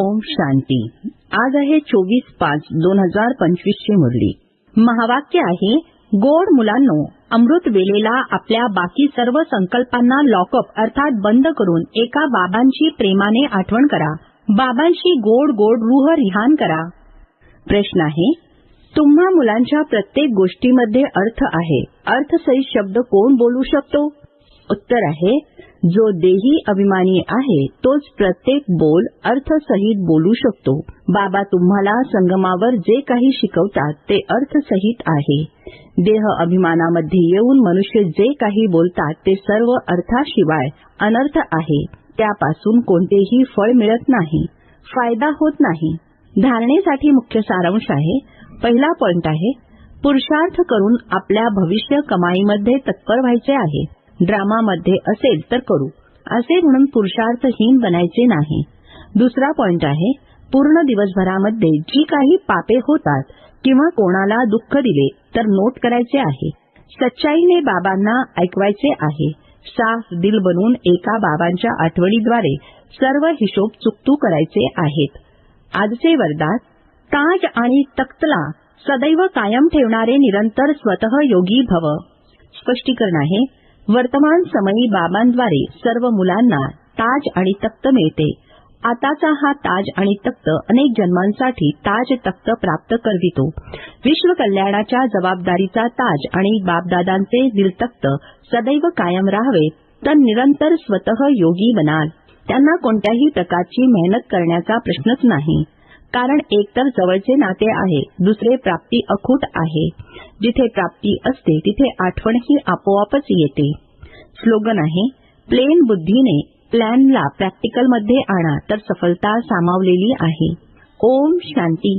ओम शांती. आज आहे चोवीस पाच दोन हजार पंचवीस ची मुरली. महावाक्य आहे गोड मुलांनो अमृत वेलेला आपल्या बाकी सर्व संकल्पांना लॉकअप अर्थात बंद करून एका बाबांची प्रेमाने आठवण करा. बाबांशी गोड गोड रूह रिहान करा. प्रश्न आहे तुम्हा मुलांच्या प्रत्येक गोष्टीमध्ये अर्थ आहे. अर्थसहित शब्द कोण बोलू शकतो? उत्तर आहे जो देही अभिमानी आहे तोच प्रत्येक बोल अर्थसहित बोलू शकतो. बाबा तुम्हाला संगमावर जे काही शिकवतात ते अर्थसहित आहे. देह अभिमानामध्ये येऊन मनुष्य जे काही बोलतात ते सर्व अर्थाशिवाय अनर्थ आहे. त्यापासून कोणतेही फळ मिळत नाही. फायदा होत नाही. धारणेसाठी मुख्य सारांश आहे. पहिला पॉइंट आहे पुरुषार्थ करून आपल्या भविष्य कमाईमध्ये तत्पर व्हायचे आहे. ड्रामामध्ये असेल तर करू. असे म्हणून पुरुषार्थहीन बनायचे नाही. दुसरा पॉइंट आहे पूर्ण दिवसभरामध्ये जी काही पापे होतात किंवा कोणाला दुःख दिले तर नोट करायचे आहे. सच्चाईने बाबांना ऐकवायचे आहे. साफ दिल बनून एका बाबांच्या आठवणीद्वारे सर्व हिशोब चुकतू करायचे आहेत. आजचे वरदान ताज आणि तख्तला सदैव कायम ठेवणारे निरंतर स्वतः योगी भव. स्पष्टीकरण आहे वर्तमान समयी बाबांद्वारे सर्व मुलांना ताज आणि तक्त मिळते. आताचा हा ताज आणि तक्त अनेक जन्मांसाठी ताज तक्त प्राप्त करवितो. विश्व कल्याणाच्या जबाबदारीचा ताज आणि बापदादांचे दिलतक्त सदैव कायम राहावे तर निरंतर स्वतः योगी बनाल. त्यांना कोणत्याही प्रकारची मेहनत करण्याचा प्रश्नच नाही. कारण एकतर जवळचे नाते आहे दुसरे प्राप्ती अखूट आहे. जिथे प्राप्ती असते तिथे आठवणही आपोआपच येते. स्लोगन आहे प्लेन बुद्धीने प्लॅनला प्रॅक्टिकलमध्ये आणा तर सफलता सामावलेली आहे. ओम शांती.